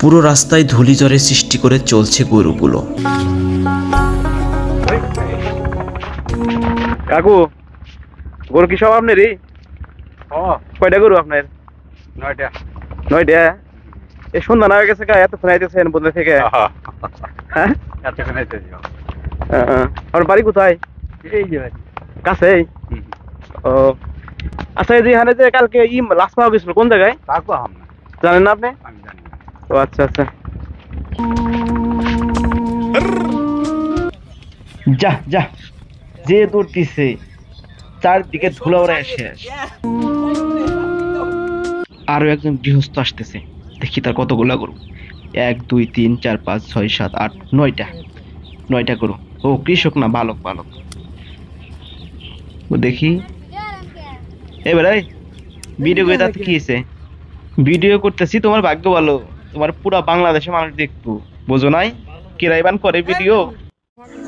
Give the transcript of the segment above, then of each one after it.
পুরো রাস্তায় ধুলিঝড়ে সৃষ্টি করে চলছে গরুগুলো। কাকু গরু কি সব আপনারই? কয়টা গরু আপনার? নয়টা। নয়টা? এই সন্ধ্যা না হয়ে গেছে কা? এতক্ষণ আইতেছেন বন্ধু থেকে। হ্যাঁ। এসেছি আমার বাড়ি কোথায়? এই যে কাছেই? ও। আচ্ছা এই যে এখানে যে কালকে ই লাশ পাওয়া গেছিল কোন জায়গায়? কাকু আম না। জানেন না আপনি? আমি জানি ও আচ্ছা আচ্ছা। যা যা। যে দৌড়তিছে চারদিকে ধুলা ওড়ায় শেষ আরও একজন গৃহস্থ আসতেছে। দেখি তার কতগুলা গরু। এক, দুই, তিন, চার, পাঁচ, ছয়, সাত, আট, নয়টা। নয়টা গরু। ও, কৃষক না, বালক বালক। ও, দেখি। এবারে ভিডিও করে তাতে কি ভিডিও করতেছি, তোমার ভাগ্য ভালো। তোমার পুরা বাংলাদেশে মানুষ দেখতো বোঝো নাই? কিরাইবান করে ভিডিও।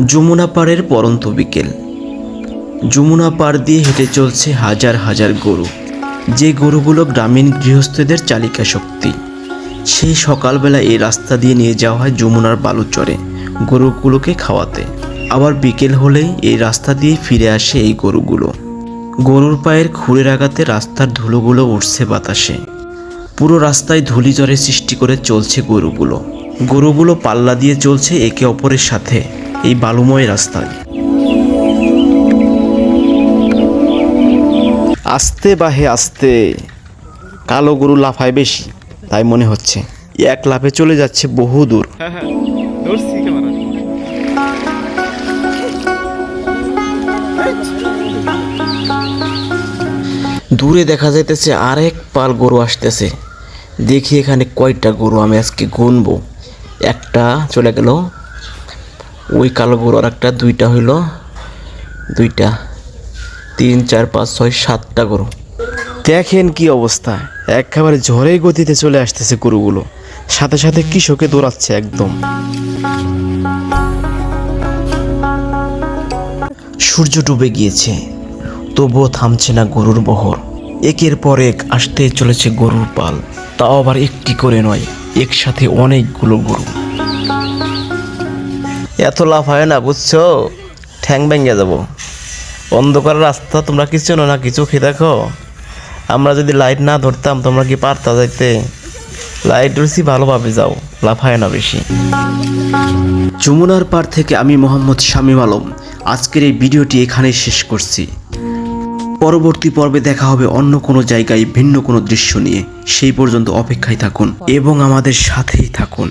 যমুনা পাড়ের পরন্ত বিকেল। যমুনা পাড় দিয়ে হেঁটে চলছে হাজার হাজার গরু। যে গরুগুলো গ্রামীণ গৃহস্থদের চালিকা শক্তি। সেই সকালবেলা এই রাস্তা দিয়ে নিয়ে যাওয়া হয় যমুনার বালুচরে গরুগুলোকে খাওয়াতে। আবার বিকেল হলেই এই রাস্তা দিয়ে ফিরে আসে এই গরুগুলো। গরুর পায়ের খুঁড়ের আঘাতে রাস্তার ধুলোগুলো উঠছে বাতাসে। পুরো রাস্তায় ধুলিঝড়ে সৃষ্টি করে চলছে গরুগুলো। গরুগুলো পাল্লা দিয়ে চলছে একে অপরের সাথে এই বালুময় রাস্তায়। আস্তে বাহে আস্তে কালো গরু লাফায় বেশি তাই মনে হচ্ছে। এক লাফে চলে যাচ্ছে বহু দূর। দূরে দেখা যাইতেছে আরেক পাল গরু আসতেছে। দেখি এখানে কয়টা গরু আমি আজকে গুনবো। একটা চলে গেল, ওই কালো গরু আর একটা, দুইটা হইল, দুইটা। তিন, চার, পাঁচ, ছয়, সাতটা গরু। দেখেন কি অবস্থা, একেবারে ঝড়ে গতিতে চলে আসতেছে গরুগুলো। সাথে সাথে কৃষকে দৌড়াচ্ছে একদম। সূর্য ডুবে গিয়েছে, তবুও থামছে না গরুর বহর। একের পর এক আসতে চলেছে গরুর পাল। তাও আবার একটি করে নয় একসাথে অনেকগুলো গরু। এত লাভ হয় না বুঝছ? ঠ্যাং ভেঙে যাব। অন্ধকার রাস্তা তোমরা কিছু চেনো না কিছু খেয়ে দেখো। আমরা যদি লাইট না ধরতাম তোমরা কি পারতা যাইতে? লাইট ধরছি ভালোভাবে যাও। লাফায় না বেশি। যমুনার পার থেকে আমি মোহাম্মদ শামীম আলম। আজকের এই ভিডিওটি এখানেই শেষ করছি। পরবর্তী পর্বে দেখা হবে অন্য কোনো জায়গায় ভিন্ন কোনো দৃশ্য নিয়ে। সেই পর্যন্ত অপেক্ষায় থাকুন এবং আমাদের সাথেই থাকুন।